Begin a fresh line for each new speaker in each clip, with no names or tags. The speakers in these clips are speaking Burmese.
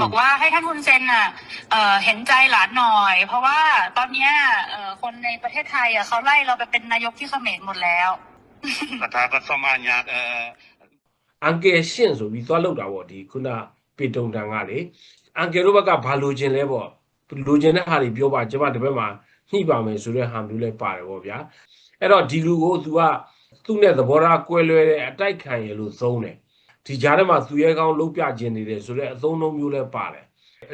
บอกว่าให้ท่านฮุนเซนน่ะเอ่อเห็นใจหลานหน่อย เพราะว่าตอนเนี้ยเอ่อคนในประเทศไทยอ่ะเขาไล่เราไปเป็นนายกที่เขมรหมดแล้ว
ကထာကသမညာအဲ
အန်ကယ်ရှင့်ဆိုပြီးသွားလောက်တာပေါ့ဒီခုနပေတုံတန်ကလေအန်ကယ်တို့ဘက်ကဘာလိုချင်လဲပေါ့လိုချင်တဲ့ဟာတွေပြောပါကျမဒီဘက်မှာညှိပါမယ်ဆိုတဲ့ဟာမျိုးလဲပါတယ်ပေါ့ဗျာအဲ့တော့ဒီလူကို तू ကသူ့နဲ့သဘောထားကွဲလွဲတဲ့အတိုက်ခံရလို့သုံးတယ် ဒီကြားထဲမှာသူရဲကောင်းလုံးပြခြင်းနေတယ်ဆိုတဲ့အသုံးအနှုန်းမျိုးလဲပါတယ်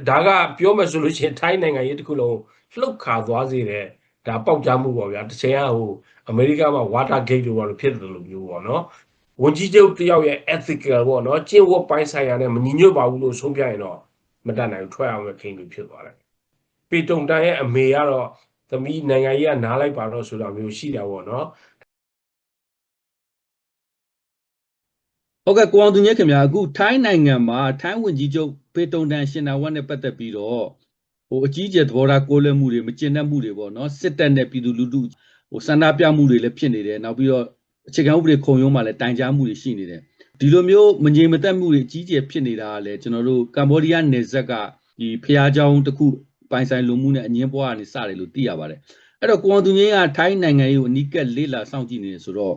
ဒါကပြောမယ်ဆိုလို့ရှိရင်ထိုင်းနိုင်ငံရေးတစ်ခုလုံးလှုပ်ခါသွားစေတဲ့ဒါပေါက်ကြားမှုပေါ့ဗျာတစ်ချိန်ကဟိုအမေရိကမှာ water gate လို့ဘာလို့ဖြစ်တယ်လို့မျိုးပေါ့နော်ဝန်ကြီးချုပ်တယောက်ရဲ့ ethical ပေါ့နော်ကျင့်ဝတ်ပိုင်းဆိုင်ရာနဲ့မညီညွတ်ပါဘူးလို့ဆုံးဖြတ်ရင်တော့မတတ်နိုင်ဘူးထွက်အောင်ပဲခိန်လို့ဖြစ်သွားတယ်။ပေတုံတန်ရဲ့အမေကတော့သမီးနိုင်ငံကြီးကနားလိုက်ပါတော့ဆိုတာမျိုးရှိတာပေါ့နော်
ဟုတ်ကဲ့ကိုအောင်သူညက်ခင်ဗျာအခုထိုင်းနိုင်ငံမှာထိုင်းဝင်ကြီးချုပ်ပေတုံတန်ရှင်နာဝတ်နဲ့ပတ်သက်ပြီးတော့ဟိုအကြီးအကျယ်သဘောထားကိုးလွဲမှုတွေမကျင့်တတ်မှုတွေပေါ့နော်စစ်တပ်နဲ့ပြည်သူလူထုဟိုစန္ဒပြမှုတွေလည်းဖြစ်နေတယ်နောက်ပြီးတော့အခြေခံဥပဒေခုံရုံးမှာလည်းတိုင်ကြားမှုတွေရှိနေတယ်ဒီလိုမျိုးမငြိမ်မသက်မှုတွေအကြီးအကျယ်ဖြစ်နေတာကလည်းကျွန်တော်တို့ကမ္ဘောဒီးယားနယ်စပ်ကဒီဖျားเจ้าတစ်ခုပိုင်ဆိုင်လူမှုနဲ့အငင်းပွားကနေစတယ်လို့သိရပါတယ်အဲ့တော့ကိုအောင်သူညကထိုင်းနိုင်ငံရေးကိုအနီးကပ်လေးလာစောင့်ကြည့်နေတယ်ဆိုတော့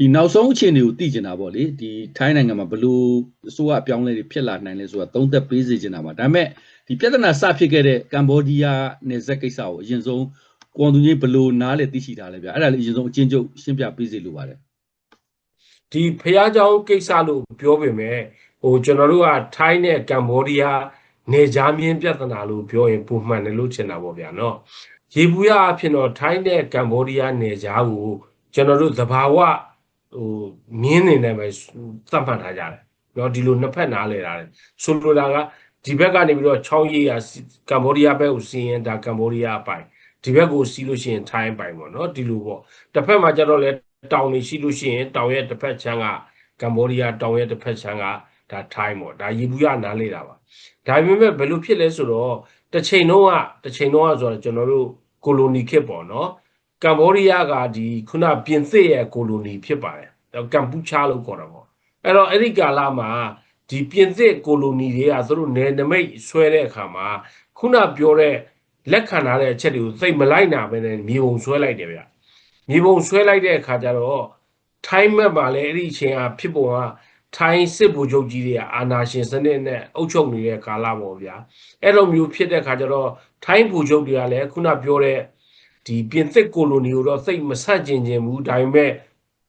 ဒီနောက်ဆုံးအခြေအနေကိုသိကျင်တာပေါ့လေဒီထိုင်းနိုင်ငံမှာဘလို့အစိုးရအပြောင်းအလဲတွေဖြစ်လာနိုင်လဲဆိုတာသုံးသက်ပေးစေချင်တာပါဒါပေမဲ့ဒီပြဿနာစဖြစ်ခဲ့တဲ့ကမ္ဘောဒီးယားနယ်စပ်ကိစ္စကိုအရင်ဆုံးကွန်သူကြီးဘလို့နားလေသိရှိတာလဲဗျအဲ့ဒါလေးအရင်ဆုံးအချင်းချုပ်ရှင်းပြပေးစေလိုပါတယ်
။ဒီဖះเจ้าကိစ္စလို့ပြောပေမဲ့ဟိုကျွန်တော်တို့ကထိုင်းနဲ့ကမ္ဘောဒီးယားနေကြားမြင်းပြဿနာလို့ပြောရင်ပုံမှန်တယ်လို့ထင်တာပေါ့ဗျာနော်။ရေဘူးရအဖြစ်တော့ထိုင်းနဲ့ကမ္ဘောဒီးယားနေကြားကိုကျွန်တော်တို့သဘာဝ ဟိုမြင်းနေနဲ့ပဲသတ်မှတ်ထားကြတယ်။နော်ဒီလိုနှစ်ဖက်နားလဲတာလေ။ဆိုလိုတာကဒီဘက်ကနေပြီးတော့ချောင်းရေးရကမ္ဘောဒီးယားဘက်ကိုစီးရင်ဒါကမ္ဘောဒီးယားအပိုင်ဒီဘက်ကိုစီးလို့ရှိရင်ထိုင်းအပိုင်ပေါ့နော်ဒီလိုပေါ့တစ်ဖက်မှာကျတော့လေတောင်နေရှိလို့ရှိရင်တောင်ရဲ့တစ်ဖက်ချမ်းကကမ္ဘောဒီးယားတောင်ရဲ့တစ်ဖက်ချမ်းကဒါထိုင်းပေါ့ဒါရေဘူးရနားလေတာပါဒါပေမဲ့ဘယ်လိုဖြစ်လဲဆိုတော့တစ်ချိန်လုံးကတစ်ချိန်လုံးကဆိုတော့ကျွန်တော်တို့ကိုလိုနီခေတ်ပေါ့နော် ကမ္ဘောဒီးယားကဒီခုနပြင်သစ်ရဲ့ကိုလိုနီဖြစ်ပါတယ်တော့ကမ်ပူချာလို့ခေါ်တာပေါ့အဲ့တော့အဲ့ဒီကာလမှာဒီပြင်သစ်ကိုလိုနီတွေကသူတို့နယ်နိမိတ်ဆွဲတဲ့အခါမှာခုနပြောတဲ့လက်ခံထားတဲ့အချက်တွေကိုသိပ်မလိုက်နာပဲနဲ့မြေပုံဆွဲလိုက်တယ်ဗျမြေပုံဆွဲလိုက်တဲ့အခါကျတော့ထိုင်းမက်မှာလည်းအဲ့ဒီအချိန်ကဖြစ်ပုံကထိုင်းစစ်ဗိုလ်ချုပ်ကြီးတွေကအာဏာရှင်စနစ်နဲ့အုပ်ချုပ်နေတဲ့ကာလပေါ့ဗျာအဲ့လိုမျိုးဖြစ်တဲ့အခါကျတော့ထိုင်းဗိုလ်ချုပ်တွေကလည်းခုနပြောတဲ့ ဒီပြင်သစ်ကိုလိုနီကိုတော့စိတ်မဆန့်ကျင်ခြင်းဘူးဒါပေမဲ့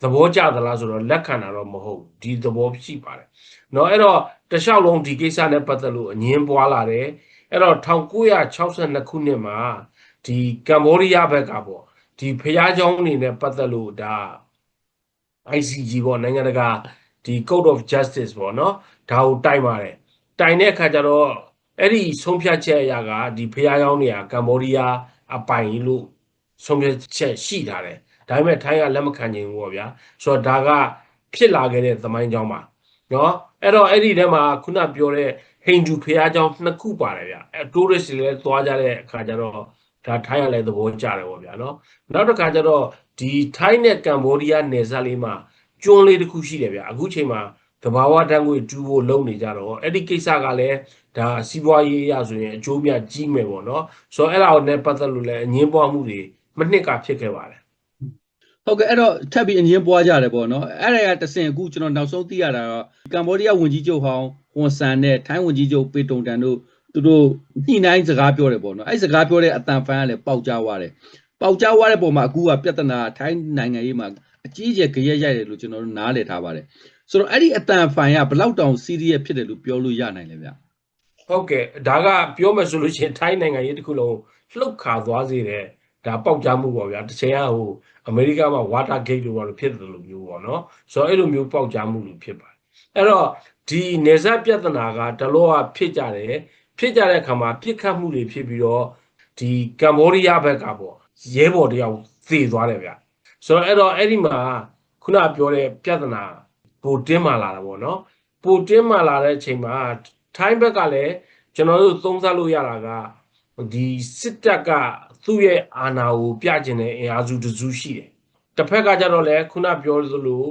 သဘောကျသလားဆိုတော့လက်ခံတာတော့မဟုတ်ဘူးဒီသဘောရှိပါတယ်เนาะအဲ့တော့တခြားလုံးဒီကိစ္စနဲ့ပတ်သက်လို့အငင်းပွားလာတယ်အဲ့တော့1962ခုနှစ်မှာဒီကမ္ဘောဒီးယားဘက်ကပေါ့ ဒီဖျားเจ้าအနေနဲ့ပတ်သက်လို့ဒါ ICG ပေါ့နိုင်ငံတကာဒီ Code of Justice ပေါ့နော်ဒါကိုတိုင်ပါတယ်တိုင်တဲ့အခါကျတော့အဲ့ဒီဆုံးဖြတ်ချက်အရာကဒီဖျားเจ้าနေရာကမ္ဘောဒီးယားအပိုင်လို့ ဆုံးဖြတ်ချက်ရှိထားတယ်ဒါပေမဲ့ထိုင်းကလက်မခံနိုင်ဘူးပေါ့ဗျာဆိုတော့ဒါကဖြစ်လာခဲ့တဲ့သမိုင်းကြောင်းပါနော်အဲ့တော့အဲ့ဒီထဲမှာခုနပြောတဲ့ဟိန္ဒူဖျားကြောင်းနှစ်ခုပါတယ်ဗျအဲ tourist တွေလည်းသွားကြတဲ့အခါကျတော့ဒါထိုင်းကလည်းသဘောကျတယ်ပေါ့ဗျာနော်နောက်တစ်ခါကျတော့ဒီထိုင်းနဲ့ကမ္ဘောဒီးယားနယ်စပ်လေးမှာကျွန်းလေးတစ်ခုရှိတယ်ဗျာအခုချိန်မှာတဘာဝတန်းကိုတူဖို့လုပ်နေကြတော့အဲ့ဒီကိစ္စကလည်းဒါစီးပွားရေးရဆိုရင်အကျိုးမြတ်ကြီးမယ်ပေါ့နော်ဆိုတော့အဲ့ဒါကိုလည်းပတ်သက်လို့လည်းအငင်းပွားမှုတွေ မနှစ်ကဖြစ်ခဲ့ပါတယ်
ဟုတ်ကဲ့အဲ့တော့ထပ်ပြီးအငင်းပွားကြတယ်ပေါ့နော်အဲ့ဒါကတဆင်အခုကျွန်တော်နောက်ဆုံးသိရတာတော့ကမ္ဘောဒီးယားဝန်ကြီးချုပ်ဟောင်းဟွန်ဆန်နဲ့ထိုင်းဝန်ကြီးချုပ်ပေတုံတန်တို့သူတို့ညှိနှိုင်းစကားပြောတယ်ပေါ့နော်အဲ့စကားပြောတဲ့အတန်ဖန်ကလည်းပေါက်ကြားသွားတယ်ပေါက်ကြားသွားတဲ့ပုံမှာအခုကပြဿနာထိုင်းနိုင်ငံရေးမှာအကြီးအကျယ်ကြရက်ရိုက်တယ်လို့ကျွန်တော်တို့နားလည်ထားပါတယ်ဆိုတော့အဲ့ဒီအတန်ဖန်ကဘယ်လောက်တောင်စီးရီးယပ်ဖြစ်တယ်လို့ပြောလို့ရနိုင်လဲဗျ
ဟုတ်ကဲ့ဒါကပြောမယ်ဆိုလို့ရှိရင်ထိုင်းနိုင်ငံရေးတစ်ခုလုံးလှုပ်ခါသွားစေတယ် ဒါပေါက်ကြားမှုပေါ့ဗျာတစ်ချိန်ကဟိုအမေရိကမှာ water gate လို့ဘာလို့ဖြစ်တယ်လို့မျိုးပေါ့နော်ဆိုတော့အဲ့လိုမျိုးပေါက်ကြားမှုလို့ဖြစ်ပါတယ်အဲ့တော့ဒီနေဆက်ပြဿနာကတလောကဖြစ်ကြတယ်ဖြစ်ကြတဲ့အခါမှာပြစ်ခတ်မှုတွေဖြစ်ပြီးတော့ဒီကမ္ဘောဒီးယားဘက်ကပေါ့ရဲဘော်တယောက်သေသွားတယ်ဗျာဆိုတော့အဲ့တော့အဲ့ဒီမှာခုနပြောတဲ့ပြဿနာပိုတင်းမာလာတာပေါ့နော်ပိုတင်းမာလာတဲ့အချိန်မှာထိုင်းဘက်ကလည်းကျွန်တော်တို့သုံးသပ်လို့ရတာကဒီစစ်တပ်က သူ့ရဲ့အာဏာကိုပြကျင်တဲ့အင်အားစုတစ်စုရှိတယ်တစ်ဖက်ကကြတော့လေခုနပြောသလို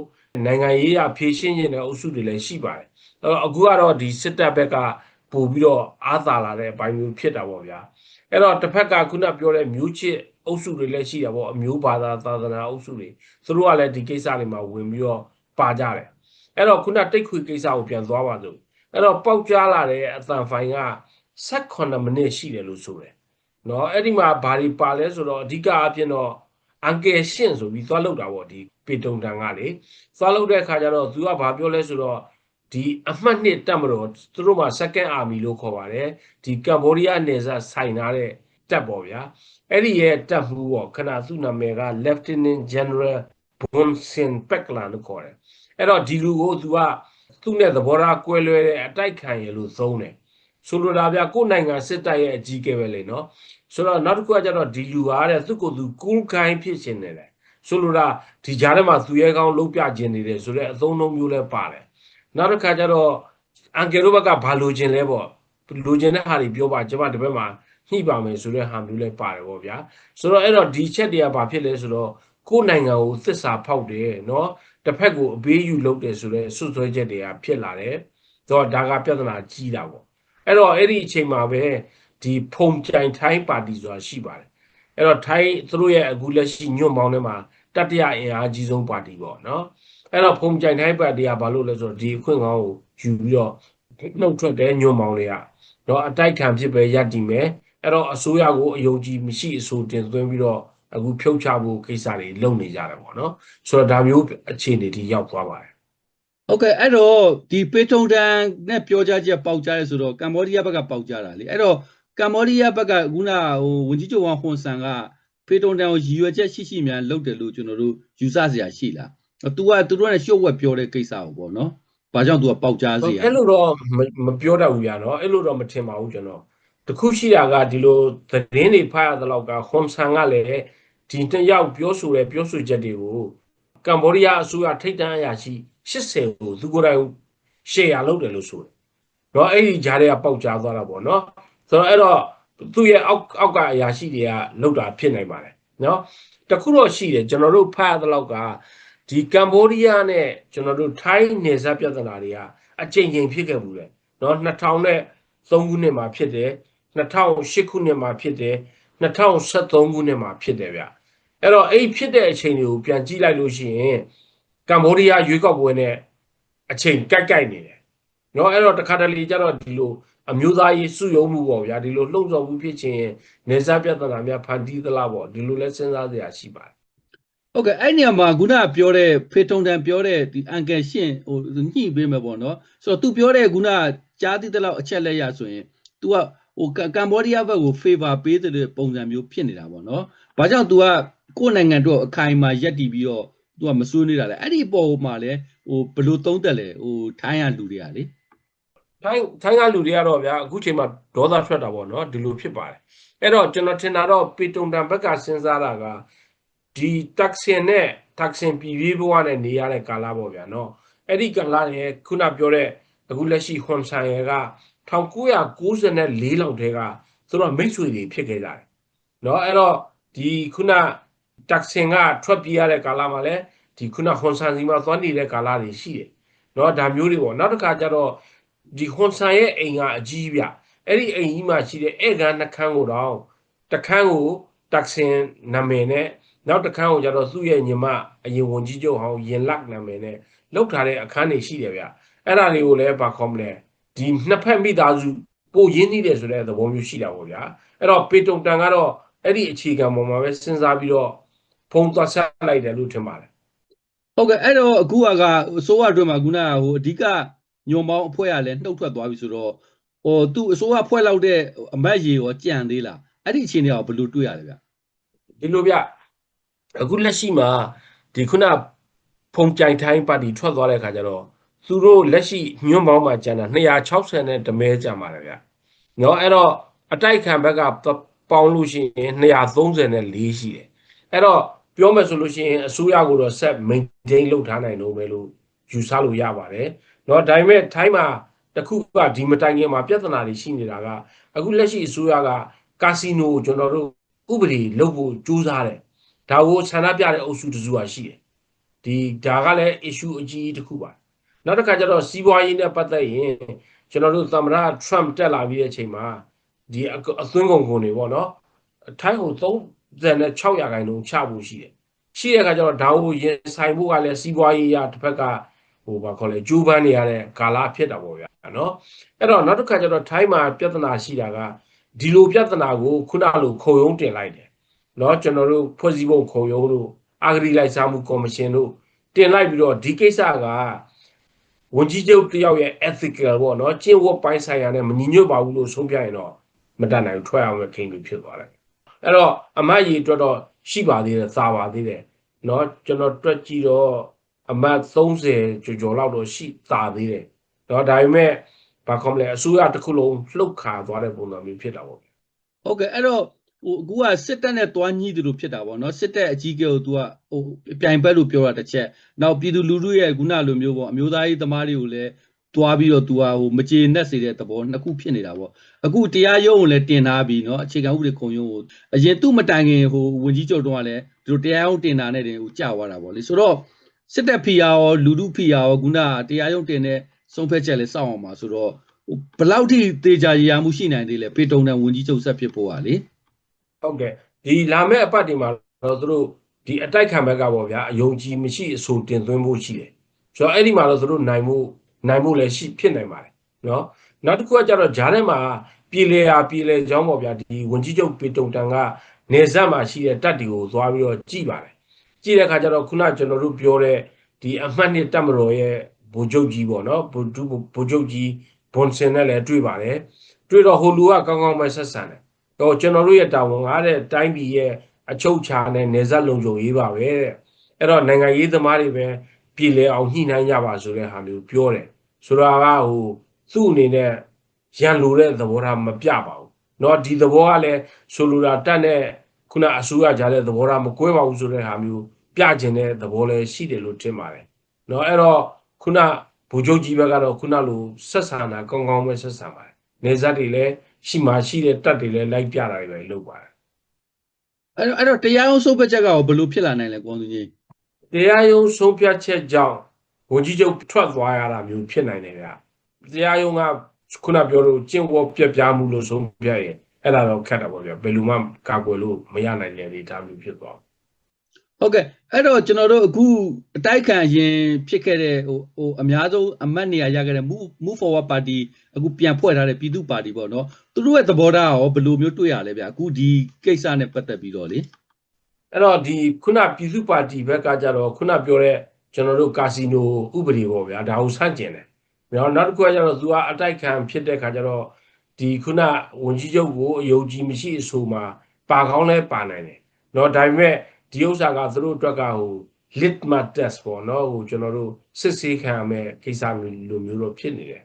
နိုင်ငံရေးအဖြေရှင်းခြင်းတဲ့အုပ်စုတွေလည်းရှိပါတယ်အဲ့တော့အခုကတော့ဒီစစ်တပ်ဘက်ကပို့ပြီးတော့အားသာလာတဲ့အပိုင်းမျိုးဖြစ်တာပေါ့ဗျာအဲ့တော့တစ်ဖက်ကခုနပြောတဲ့မျိုးချစ်အုပ်စုတွေလည်းရှိတာပေါ့အမျိုးဘာသာသာသနာအုပ်စုတွေသူတို့ကလည်းဒီကိစ္စတွေမှာဝင်ပြီးတော့ပါကြတယ်အဲ့တော့ခုနတိတ်ခွေကိစ္စကိုပြန်သွားပါစို့အဲ့တော့ပေါက်ကြားလာတဲ့အတန်ဖိုင်က18မိနစ်ရှိတယ်လို့ဆိုတယ် နော်အဲ့ဒီမှာဘာတွေပါလဲဆိုတော့အဓိကအဖြစ်တော့အန်ကယ်ရှင့်ဆိုပြီးသွားလောက်တာပေါ့ဒီပေတုံတန်ကလေသွားလောက်တဲ့အခါကျတော့သူကဘာပြောလဲဆိုတော့ဒီအမှတ်နှစ်တက်မတော်သူတို့မှာ second army လို့ခေါ်ပါတယ်ဒီကမ်ဘောဒီးယားနယ်စပ်ဆိုင်ထားတဲ့တက်ပေါ့ဗျာအဲ့ဒီရဲ့တက်မှုပေါ့ခဏသူ့နာမည်က Lieutenant General Bonsen Pekla လို့ခေါ်တယ်အဲ့တော့ဒီလူကိုသူကသူ့နဲ့သဘောထားကွဲလွဲတဲ့အတိုက်ခံရလို့သုံးတယ် ဆိုလိုတာဗျာကိုယ်နိုင်ငံစစ်တပ်ရဲ့အကြီးအကဲပဲလေနော်ဆိုတော့နောက်တစ်ခုကကျတော့ဒီလူဟာတဲ့သူ့ကိုယ်သူကူးခိုင်းဖြစ်ရှင်နေတယ်ဆိုလိုတာဒီကြားထဲမှာသူရဲကောင်းလုံးပြခြင်းနေတယ်ဆိုတော့အသုံးလုံးမျိုးလဲပါတယ်နောက်တစ်ခါကျတော့အန်ကယ်တို့ဘက်ကဘာလိုချင်လဲပေါ့လိုချင်တဲ့ဟာတွေပြောပါကျွန်မဒီဘက်မှာညှိပါမယ်ဆိုတဲ့ဟာမျိုးလဲပါတယ်ပေါ့ဗျာဆိုတော့အဲ့တော့ဒီချက်တွေကဘာဖြစ်လဲဆိုတော့ကိုယ်နိုင်ငံကိုသစ္စာဖောက်တယ်နော်တစ်ဖက်ကိုအပေးယူလုပ်တယ်ဆိုတော့ဆွဆွဲချက်တွေကဖြစ်လာတယ်တော့ဒါကပြဿနာကြီးတာပေါ့ အဲ့တော့အဲ့ဒီအချိန်မှာပဲဒီဖုံကြိုင်ထိုင်းပါတီဆိုတာရှိပါတယ်အဲ့တော့ထိုင်းသူတို့ရဲ့အခုလက်ရှိညွန့်ပေါင်းထဲမှာတတိယအင်အားကြီးဆုံးပါတီပေါ့နော်အဲ့တော့ဖုံကြိုင်ထိုင်းပါတီကဘာလို့လဲဆိုတော့ဒီအခွင့်အရေးကိုယူပြီးတော့နှုတ်ထွက်တဲ့ညွန့်ပေါင်းတွေကတော့အတိုက်ခံဖြစ်ပဲရပ်တည်မယ်အဲ့တော့အစိုးရကိုအယုံကြည်မရှိအဆိုတင်သွင်းပြီးတော့အခုဖြုတ်ချဖို့ကိစ္စတွေလုပ်နေကြတယ်ပေါ့နော်ဆိုတော့ဒါမျိုးအခြေအနေထိရောက်သွားပါတယ်
ဟုတ်ကဲ့အဲ့တော့ဒီပေတုံတန်နဲ့ပြောကြချက်ပေါက်ကြားရဲဆိုတော့ကမ္ဘောဒီးယားဘက်ကပေါက်ကြားတာလေအဲ့တော့ကမ္ဘောဒီးယားဘက်ကခုနဟိုဝန်ကြီးချုပ်ဝမ်ဟွန်ဆန်ကပေတုံတန်ကိုရည်ရွယ်ချက်ရှိရှိများလုပ်တယ်လို့ကျွန်တော်တို့ယူဆစရာရှိလား။ तू ကသူတို့နဲ့ရှုပ်ဝက်ပြောတဲ့ကိစ္စကိုပေါ့နော်။ဘာကြောင့် तू ကပေါက်ကြားစေရ
အဲ့လိုတော့မမပြောတတ်ဘူးဗျာနော်အဲ့လိုတော့မထင်ပါဘူးကျွန်တော်တခုရှိတာကဒီလိုသတင်းတွေဖတ်ရတဲ့လောက်ကဟွန်ဆန်ကလည်းဒီနှစ်ယောက်ပြောဆိုတဲ့ပြောဆိုချက်တွေကိုကမ္ဘောဒီးယားအစိုးရထိပ်တန်းအရာရှိ 80ကိုသူကိုယ်တိုင်ရှေ့ရလုပ်တယ်လို့ဆိုတယ်။တော့အဲ့ဒီဂျားတွေကပေါက်ကြားသွားတာပေါ့နော်။ဆိုတော့အဲ့တော့သူ့ရဲ့အောက်အောက်ကအရာရှိတွေကလောက်တာဖြစ်နိုင်ပါတယ်နော်။တခုတော့ရှိတယ်ကျွန်တော်တို့ဖတ်ရတဲ့လောက်ကဒီကမ္ဘောဒီးယားနဲ့ကျွန်တော်တို့ထိုင်းနယ်စပ်ပြဿနာတွေကအကြိမ်ကြိမ်ဖြစ်ခဲ့ဘူးလေနော်2003ခုနှစ်မှာဖြစ်တယ်2008ခုနှစ်မှာဖြစ်တယ်2013ခုနှစ်မှာဖြစ်တယ်ဗျအဲ့တော့အဲ့ဖြစ်တဲ့အချိန်တွေကိုပြန်ကြည့်လိုက်လို့ရှိရင် ကမ္ဘောဒီးယားရွေးကောက်ပွဲနဲ့အချိန်ကိုက်ကိုက်နေတယ်နော်အဲ့တော့တခါတလေကျတော့ဒီလိုအမျိုးသားရေးစုယုံမှုပေါ့ဗျာဒီလိုလှုံ့ဆော်မှုဖြစ်ခြင်းနေစားပြဿနာများဖန်တီးသလားပေါ့ဒီလိုလဲစဉ်းစားစရာရှိပါတယ်
။ဟုတ်ကဲ့အဲ့နေရာမှာခုနကပြောတဲ့ဖေတုံတန်ပြောတဲ့ဒီအန်ကယ်ရှင်းဟိုညှိပေးမယ်ပေါ့နော်။ဆိုတော့ तू ပြောတဲ့ခုနကကြားသိတဲ့လောက်အချက်လက်ရဆိုရင် तू ကဟိုကမ္ဘောဒီးယားဘက်ကို favor ပေးတဲ့ပုံစံမျိုးဖြစ်နေတာပေါ့နော်။ဘာကြောင့် तू ကကိုယ့်နိုင်ငံအတွက်အခိုင်အမာရက်တည်ပြီးတော့ तू ကမစိုးနေတာလဲ။အဲ့ဒီပုံမှာလဲဟိုဘယ်လိုသုံးသက်လဲဟိုထိုင်းရလူတွေကလေ
ထိုင်းထိုင်းကလူတွေကတော့ဗျာအခုချိန်မှာဒေါသထွက်တာပေါ့နော်ဒီလိုဖြစ်ပါတယ်အဲ့တော့ကျွန်တော်ထင်တာတော့ပေတုံတန်ဘက်ကစဉ်းစားတာကဒီတက်ဆင်နဲ့တက်ဆင်ပြည်ပြေးဘဝနဲ့နေရတဲ့ကာလပေါ့ဗျာနော်အဲ့ဒီကာလရဲ့ခုနပြောတဲ့အခုလက်ရှိဟွန်ဆန်ရဲ့က1994လောက်တည်းကသူတို့ကမိတ်ဆွေတွေဖြစ်ခဲ့ကြတယ်နော်အဲ့တော့ဒီခုန တက်ဆင်ကထွက်ပြေးရတဲ့ကာလမှာလဲဒီခုနဟွန်ဆန်စီမှာသွားနေတဲ့ကာလတွေရှိတယ်နော်ဒါမျိုးတွေပေါ့နောက်တစ်ခါကျတော့ဒီခွန်ဆန်ရဲ့အိမ်ကအကြီးဗျအဲ့ဒီအိမ်ကြီးမှာရှိတဲ့ဧကန်နှခမ်းကိုတော့တခန်းကိုတက်ဆင်နာမည်နဲ့နောက်တခန်းကိုကျတော့သူ့ရဲ့ညီမအရင်ဝန်ကြီးချုပ်ဟောင်းရင်လက်နာမည်နဲ့လောက်ထားတဲ့အခန်းတွေရှိတယ်ဗျအဲ့ဒါလေးကိုလည်းဗာခေါမလဲဒီနှစ်ဖက်မိသားစုပိုရင်းနှီးတယ်ဆိုတဲ့သဘောမျိုးရှိတာပေါ့ဗျာအဲ့တော့ပေတုံတန်ကတော့အဲ့ဒီအခြေခံပေါ်မှာပဲစဉ်းစားပြီးတော့ ဖုံးသွားဆက်လိုက်တယ်လို့ထင်ပါတယ်
ဟုတ်ကဲ့အဲ့တော့အခုကအစိုးရအတွက်မှာခုနကဟိုအဓိကညွန်ပေါင်းအဖွဲ့ကလည်းနှုတ်ထွက်သွားပြီဆိုတော့ဟိုသူ့အစိုးရဖွဲ့လောက်တဲ့အမတ်ရေရောကြံသေးလားအဲ့ဒီအခြေအနေကိုဘယ်လိုတွေ့ရလဲဗျ
ဒီလိုဗျအခုလက်ရှိမှာဒီခုနဖုံပြိုင်ထိုင်းပါတီထွက်သွားတဲ့ခါကျတော့သူတို့လက်ရှိညွန့်ပေါင်းမှာကျန်တာ260နဲ့တမဲကျန်ပါတယ်ဗျနော်အဲ့တော့အတိုက်ခံဘက်ကပေါင်းလို့ရှိရင်234ရှိတယ်အဲ့တော့ ပြောမယ်ဆိုလို့ရှိရင်အစိုးရကိုတော့ဆက် maintain လုပ်ထားနိုင်လို့ပဲလို့ယူဆလို့ရပါတယ်เนาะဒါပေမဲ့ထိုင်းမှာတခုကဒီမတိုင်ခင်မှာပြဿနာတွေရှိနေတာကအခုလက်ရှိအစိုးရကကာစီနိုကိုကျွန်တော်တို့ ဥပဒေလုပ်ဖို့ကြိုးစားတယ်ဒါကိုဆန္ဒပြတဲ့အုပ်စုတစုဟာရှိတယ်ဒီဒါကလည်း issue အကြီးတစ်ခုပါနောက်တစ်ခါကျတော့စီးပွားရေးနဲ့ပတ်သက်ရင် ကျွန်တော်တို့သမ္မတ Trump တက်လာပြီးတဲ့အချိန်မှာဒီအကအသွင်းကုန်ကုန်တွေပေါ့နော်ထိုင်းကို 36ရာခိုင်နှုန်းချဖို့ရှိတယ်ရှိတဲ့အခါကျတော့ဒါကိုရင်ဆိုင်ဖို့ကလည်းစီးပွားရေးအရတစ်ဖက်ကဟိုဘာခေါ်လဲကျိုးပန်းနေရတဲ့ကာလဖြစ်တာပေါ့ဗျာနော်အဲ့တော့နောက်တစ်ခါကျတော့ထိုင်းမှာပြဿနာရှိတာကဒီလိုပြဿနာကိုခုနလိုခုံရုံးတင်လိုက်တယ်နော်ကျွန်တော်တို့ဖွဲ့စည်းပုံခုံရုံးတို့အာဂရီလိုက်စားမှုကော်မရှင်တို့တင်လိုက်ပြီးတော့ဒီကိစ္စကဝန်ကြီးချုပ်တယောက်ရဲ့ ethical ပေါ့နော်ကျင့်ဝတ်ပိုင်းဆိုင်ရာနဲ့မညီညွတ်ပါဘူးလို့ဆုံးဖြတ်ရင်တော့မတတ်နိုင်ဘူးထွက်အောင်ပဲခင်ပြီးဖြစ်သွားတယ် အဲ့တော့အမတ်ကြီးအတွက်တော့ရှိပါသေးတယ်သာပါသေးတယ်နော်ကျွန်တော်တွက်ကြည့်တော့အမတ်30ကျော်ကျော်လောက်တော့ရှိသာသေးတယ်နော်ဒါပေမဲ့ဘာခေါ်မလဲအစိုးရတစ်ခုလုံးလှုပ်ခါသွားတဲ့ပုံစံမျိုးဖြစ်တာပေါ့
ဟုတ်ကဲ့အဲ့တော့ဟိုအခုကစစ်တပ်နဲ့တွားညှိတယ်လို့ဖြစ်တာပေါ့နော်စစ်တပ်အကြီးအကဲကို तू ကဟိုပြိုင်ဘက်လို့ပြောတာတစ်ချက်နောက်ပြည်သူလူထုရဲ့ခုနလိုမျိုးပေါ့အမျိုးသားရေးသမားတွေကိုလည်း တွားပြီးတော့ तू ကဟိုမကြေနပ်စေတဲ့သဘောနှစ်ခုဖြစ်နေတာပေါ့အခုတရားရုံးကိုလည်းတင်ထားပြီးเนาะအခြေခံဥပဒေခုံရုံးကိုအရင်သူ့မတိုင်ခင်ဟိုဝန်ကြီးချုပ်တုန်းကလည်းဒီလိုတရားရုံးတင်တာနဲ့တင်ဟိုကြာသွားတာပေါ့လေဆိုတော့စစ်တပ်ဖီယာရောလူထုဖီယာရောခုနကတရားရုံးတင်တဲ့ဆုံးဖြတ်ချက်လည်းစောင့်အောင်ပါဆိုတော့ဟိုဘယ်လောက်ထိသေချာရည်ရမှုရှိနိုင်သေးလဲပေတုံတန်ဝန်ကြီးချုပ်ဆက်ဖြစ်ဖို့ကလေ
ဟုတ်ကဲ့ဒီလာမယ့်အပတ်ဒီမှာတော့သူတို့ဒီအတိုက်ခံဘက်ကပေါ့ဗျာအယုံကြည်မရှိအဆိုတင်သွင်းဖို့ရှိတယ်ဆိုတော့အဲ့ဒီမှာတော့သူတို့နိုင်မှု နိုင်မှုလည်းရှိဖြစ်နိုင်ပါတယ်နော်နောက်တစ်ခုကကျတော့ဂျားထဲမှာပြည်လေရာပြည်လေချောင်းပေါ့ဗျာဒီဝင်ကြီးချုပ်ပေတုံတန်ကနေဆက်မှာရှိတဲ့တပ်တွေကိုသွားပြီးတော့ကြည်ပါတယ်ကြည်တဲ့အခါကျတော့ခုနကျွန်တော်တို့ပြောတဲ့ဒီအမှတ်နှစ်တပ်မတော်ရဲ့ဗိုလ်ချုပ်ကြီးပေါ့နော်ဗိုလ်ချုပ်ဗိုလ်ချုပ်ကြီးဘွန်စင်နဲ့လည်းတွေ့ပါတယ်တွေ့တော့ဟိုလူကကောင်းကောင်းပဲဆက်ဆံတယ်တော့ကျွန်တော်တို့ရဲ့တာဝန်ကတဲ့တိုင်းပြည်ရဲ့အချုပ်ချာနဲ့နေဆက်လုံခြုံရေးပါပဲတဲ့အဲ့တော့နိုင်ငံရေးသမားတွေပဲပြည်လဲအောင်ညှိနှိုင်းကြပါဆိုတဲ့ဟာမျိုးပြောတယ် ဆိုတော့ကဟိုသူ့အနေနဲ့ရန်လိုတဲ့သဘောထားမပြပါဘူးเนาะဒီသဘောကလည်းဆိုလိုတာတက်တဲ့ခုနအစိုးရကြားတဲ့သဘောထားမကွဲပါဘူးဆိုတဲ့ဟာမျိုးပြကျင်တဲ့သဘောလည်းရှိတယ်လို့ထင်ပါတယ်เนาะအဲ့တော့ခုနဘူချုပ်ကြီးဘက်ကတော့ခုနလိုဆက်ဆံတာကောင်းကောင်းပဲဆက်ဆံပါတယ်နေဆက်တွေလည်းရှိမှရှိတဲ့တက်တွေလည်းလိုက်ပြတာတွေပဲလုပ်ပါတယ်
အဲ့တော့အဲ့တော့တရားရုံးဆုံးဖြတ်ချက်ကရောဘယ်လိုဖြစ်လာနိုင်လဲကွန်သူကြီး
တရားရုံးဆုံးဖြတ်ချက်ကြောင့် ဝန်ကြီးချုပ်ထွက်သွားရတာမျိုးဖြစ်နိုင်တယ်ဗျတရားရုံးကခုနပြောလို့ကျင့်ဝတ်ပြက်ပြားမှုလို့ဆုံးဖြတ်ရင်အဲ့ဒါတော့ခက်တာပေါ့ဗျဘယ်လိုမှကာကွယ်လို့မရနိုင်တဲ့အနေအထားမျိုးဖြစ်သွား
ဟုတ်ကဲ့အဲ့တော့ကျွန်တော်တို့အခုအတိုက်ခံရင်ဖြစ်ခဲ့တဲ့ဟိုဟိုအများဆုံးအမတ်နေရာရခဲ့တဲ့ move move forward party အခုပြန်ဖွဲ့ထားတဲ့ပြည်သူ့ပါတီပေါ့နော်သူတို့ရဲ့သဘောထားရောဘယ်လိုမျိုးတွေ့ရလဲဗျအခုဒီကိစ္စနဲ့ပတ်သက်ပြီးတော့လေ
အဲ့တော့ဒီခုနပြည်သူ့ပါတီဘက်ကကြတော့ခုနပြောတဲ့ ကျွန်တော်တို့ကာစီနိုဥပဒေပေါ့ဗျာဒါကိုဆန့်ကျင်တယ်။နောက်နောက်တစ်ခုကကြတော့သူကအတိုက်ခံဖြစ်တဲ့ခါကျတော့ဒီခုနဝန်ကြီးချုပ်ကိုအယုံကြည်မရှိအဆိုမှာပါကောင်းလဲပါနိုင်တယ်။နော်ဒါပေမဲ့ဒီဥစ္စာကသူတို့အတွက်ကဟို litmus test ပေါ့နော်ဟိုကျွန်တော်တို့စစ်ဆေးခံရမယ့်ကိစ္စမျိုးလိုမျိုးတော့ဖြစ်နေတယ်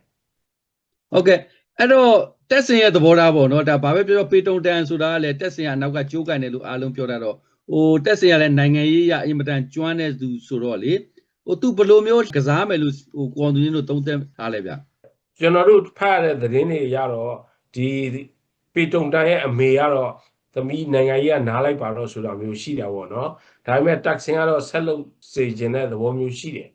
ဟုတ်ကဲ့အဲ့တော့တက်စင်ရဲ့သဘောထားပေါ့နော်ဒါဘာပဲပြောပြောပေတုံတန်ဆိုတာကလည်းတက်စင်ကအနောက်ကကြိုးကန်တယ်လို့အားလုံးပြောတာတော့ဟိုတက်စင်ကလည်းနိုင်ငံရေးရအင်မတန်ကျွမ်းတဲ့သူဆိုတော့လေ ဟိုသူဘယ်လိုမျိုးကစားမယ်လို့ဟိုကွန်သူကြီးတို့သုံးသပ်ထားလဲဗျ
ကျွန်တော်တို့ဖတ်ရတဲ့သတင်းတွေရတော့ဒီပေတုံတန်ရဲ့အမေကတော့သမီးနိုင်ငံရေးကနားလိုက်ပါတော့ဆိုတာမျိုးရှိတာပေါ့နော်ဒါပေမဲ့တက်ဆင်ကတော့ဆက်လုပ်စေခြင်းတဲ့သဘောမျိုးရှိတယ်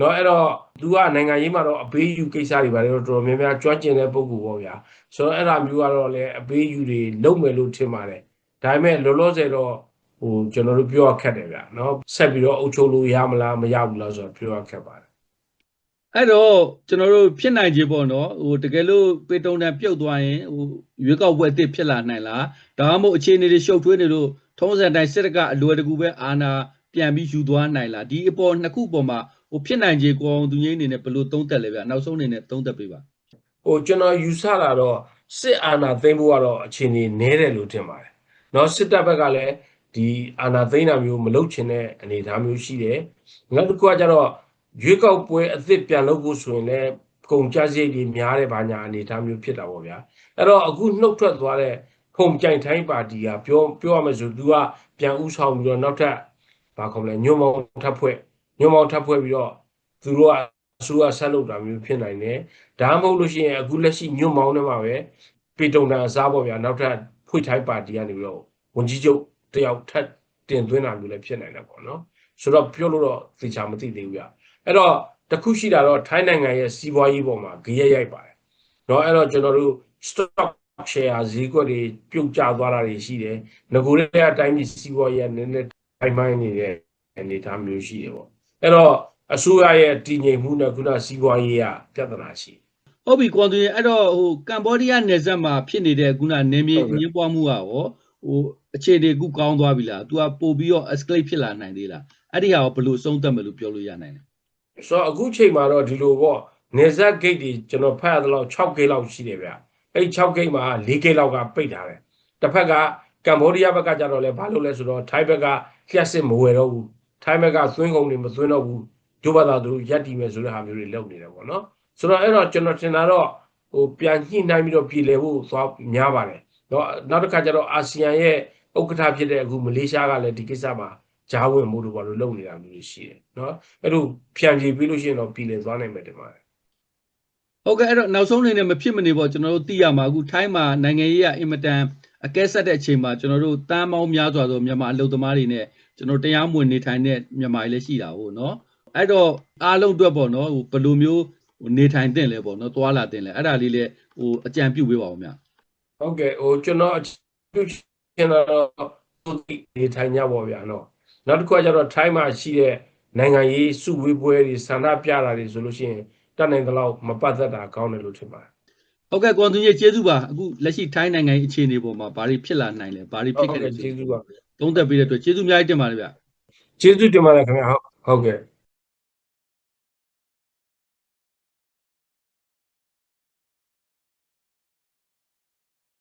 နော်အဲ့တော့သူကနိုင်ငံရေးမှာတော့အပေးယူကိစ္စတွေပါတော့တော်တော်များများကြွကျင်တဲ့ပုံကူပေါ့ဗျာဆိုတော့အဲ့ဒါမျိုးကတော့လည်းအပေးယူတွေလုပ်မယ်လို့ထင်ပါတယ်ဒါပေမဲ့လောလောဆယ်တော့ ဟိုကျွန်တော်တို့ပြောရခက်တယ်ဗျာနော်ဆက်ပြီးတော့အုပ်ချုပ်လို့ရမလားမရဘူးလားဆိုတော့ပြောရခက်ပါတယ်
အဲ့တော့ကျွန်တော်တို့ဖြစ်နိုင်ခြေပေါ့နော်ဟိုတကယ်လို့ပေတုံတန်ပြုတ်သွားရင်ဟိုရွေးကောက်ပွဲအစ်စ်ဖြစ်လာနိုင်လားဒါမှမဟုတ်အခြေအနေတွေရှုပ်ထွေးနေလို့ထုံးစံတိုင်းစစ်တကအလွယ်တကူပဲအာဏာပြန်ပြီးယူသွားနိုင်လားဒီအပေါ်နှစ်ခုပေါ်မှာဟိုဖြစ်နိုင်ခြေကိုအောင်သူကြီးအနေနဲ့ဘယ်လိုသုံးသပ်လဲဗျနောက်ဆုံးအနေနဲ့သုံးသပ်ပေးပါ
ဟိုကျွန်တော်ယူဆတာတော့စစ်အာဏာသိမ်းဖို့ကတော့အခြေအနေနည်းတယ်လို့ထင်ပါတယ်။เนาะစစ်တပ်ဘက်ကလည်း ဒီအာဏာသိမ်းတာမျိုးမလုပ်ချင်တဲ့အနေအထားမျိုးရှိတယ်။နောက်တစ်ခုကကျတော့ရွေးကောက်ပွဲအသစ်ပြန်လုပ်ဖို့ဆိုရင်လည်းကုန်ကြစရိတ်တွေများတဲ့ဘာညာအနေအထားမျိုးဖြစ်တာပေါ့ဗျာ။အဲ့တော့အခုနှုတ်ထွက်သွားတဲ့ဖုန်ကြိုင်ထိုင်းပါတီကပြောပြောရမယ်ဆိုသူကပြန်ဥဆောင်ပြီးတော့နောက်ထပ်ဘာခေါ်မလဲညွန့်မောင်ထပ်ဖွဲ့ညွန့်မောင်ထပ်ဖွဲ့ပြီးတော့သူတို့ကအစိုးရဆက်လုပ်တာမျိုးဖြစ်နိုင်တယ်။ဒါမှမဟုတ်လို့ရှိရင်အခုလက်ရှိညွတ်မောင်းနေမှာပဲပေတုံတန်အစားပေါ့ဗျာနောက်ထပ်ဖွေထိုင်းပါတီကနေပြီးတော့ဝန်ကြီးချုပ် တယောက်ထပ်တင်သွင်းတာမျိုးလည်းဖြစ်နိုင်တယ်ပေါ့နော်ဆိုတော့ပြောလို့တော့သေချာမသိသေးဘူးဗျအဲ့တော့တခုရှိတာတော့ထိုင်းနိုင်ငံရဲ့စီးပွားရေးပေါ်မှာဂရက်ရိုက်ပါတယ် เนาะအဲ့တော့ကျွန်တော်တို့ stock share ဈေးကွက်တွေပြုတ်ကျသွားတာတွေရှိတယ်ငကိုရဲအတိုင်းပြည်စီးပွားရေးကနည်းနည်းထိုင်မိုင်းနေတဲ့အနေအထားမျိုးရှိတယ်ပေါ့အဲ့တော့အစိုးရရဲ့တည်ငြိမ်မှုနဲ့ခုနစီးပွားရေးကပြဿနာရှိတယ်
ဟုတ်ပြီကွန်သူရင်အဲ့တော့ဟိုကမ္ဘောဒီးယားနယ်စပ်မှာဖြစ်နေတဲ့ခုနနေမြေ
ဟုတ်ကဲ့
ညှင်းပွားမှုကရောဟို အခြေအနေကူကောင်းသွားပြီလား तू ကပို့ပြီးတော့ escalate ဖြစ်လာနိုင်သေးလားအဲ့ဒီဟာကိုဘယ်လိုဆုံးသက်မယ်လို့ပြောလို့ရနိုင်လဲ
ဆိုတော့အခုချိန်မှာတော့ဒီလိုပေါ့နေဆက်ဂိတ်တွေကျွန်တော်ဖတ်ရသလောက်6ဂိတ်လောက်ရှိတယ်ဗျအဲ့6ဂိတ်မှာ4ဂိတ်လောက်ကပိတ်ထားတယ်တစ်ဖက်ကကမ္ဘောဒီးယားဘက်ကကြတော့လဲဘာလို့လဲဆိုတော့ထိုင်းဘက်ကလျှက်စစ်မဝယ်တော့ဘူးထိုင်းဘက်ကသွင်းကုန်တွေမသွင်းတော့ဘူးဒုဘာသာသူတို့ရက်တည်မယ်ဆိုတဲ့ဟာမျိုးတွေလုပ်နေတယ်ပေါ့နော်ဆိုတော့အဲ့တော့ကျွန်တော်ထင်တာတော့ဟိုပြန်ညှိနှိုင်းပြီးတော့ပြည်လည်ဖို့သွားများပါတယ်တော့နောက်တစ်ခါကျတော့အာဆီယံရဲ့ ဥက္ကဋ္ဌဖြစ်တဲ့အခုမလေးရှားကလည်းဒီကိစ္စမှာဂျားဝင်မှုတို့ဘာလို့လုပ်နေတာမျိုးတွေရှိတယ်နော်အဲ့လိုဖြန့်ပြေးပြီးလို့ရှိရင်တော့ပြည်လည်သွားနိုင်မယ်တင်ပါတယ်
ဟုတ်ကဲ့အဲ့တော့နောက်ဆုံးအနေနဲ့မဖြစ်မနေပေါ့ကျွန်တော်တို့သိရမှာအခုထိုင်းမှာနိုင်ငံရေးကအင်မတန်အကဲဆက်တဲ့အချိန်မှာကျွန်တော်တို့တမ်းမောင်းများစွာသောမြန်မာအလုပ်သမားတွေနဲ့ကျွန်တော်တရားမဝင်နေထိုင်တဲ့မြန်မာတွေလည်းရှိတာဟုတ်နော်အဲ့တော့အားလုံးအတွက်ပေါ့နော်ဟိုဘယ်လိုမျိုးဟိုနေထိုင်တဲ့လဲပေါ့နော်သွားလာတဲ့လဲအဲ့ဒါလေးလည်းဟိုအကြံပြုပေးပါဦးဗျာ
ဟုတ်ကဲ့ဟိုကျွန်တော်အပြု ချင်တော့သူဒီထိုင်ကြပါဗျာနော်နောက်တစ်ခုကကျတော့ထိုင်းမှာရှိတဲ့နိုင်ငံရေးစုဝေးပွဲတွေဆန္ဒပြတာတွေဆိုလို့ရှိရင်တတ်နိုင်သလောက်မပတ်သက်တာကောင်းတယ်လို့ထင်ပါတယ်
ဟုတ်ကဲ့ကွန်သူကြီးကျေးဇူးပါအခုလက်ရှိထိုင်းနိုင်ငံရေးအခြေအနေပေါ်မှာဘာတွေဖြစ်လာနိုင်လဲဘာတွေ
ဟု
ဖြစ်
တ်
ခဲ့
ကဲ့
လဲ
ကျေးဇူးပါ
သုံးသပ်ပေးတဲ့အတွက်ကျေးဇူးအများကြီးတင်ပါတယ်ဗျာ
ကျေးဇူးတင်ပါတယ်ခင်ဗျာဟုတ်ဟုတ်ကဲ့